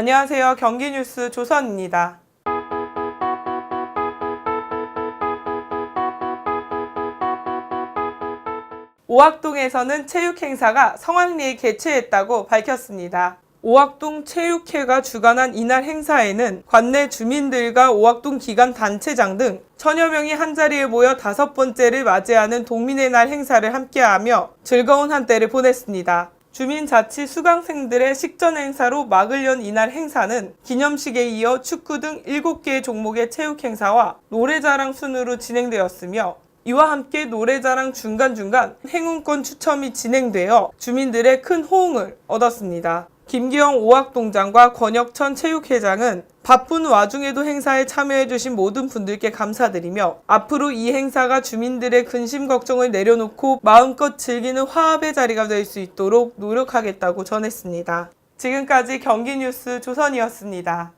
안녕하세요. 경기뉴스 조선입니다. 오학동에서는 체육 행사가 성황리에 개최했다고 밝혔습니다. 오학동 체육회가 주관한 이날 행사에는 관내 주민들과 오학동 기관 단체장 등 천여 명이 한자리에 모여 다섯 번째를 맞이하는 동민의 날 행사를 함께하며 즐거운 한때를 보냈습니다. 주민자치 수강생들의 식전 행사로 막을 연 이날 행사는 기념식에 이어 축구 등 7개의 종목의 체육 행사와 노래자랑 순으로 진행되었으며 이와 함께 노래자랑 중간중간 행운권 추첨이 진행되어 주민들의 큰 호응을 얻었습니다. 김기영 오학동장과 권혁천 체육회장은 바쁜 와중에도 행사에 참여해주신 모든 분들께 감사드리며 앞으로 이 행사가 주민들의 근심 걱정을 내려놓고 마음껏 즐기는 화합의 자리가 될 수 있도록 노력하겠다고 전했습니다. 지금까지 경기뉴스 조선이었습니다.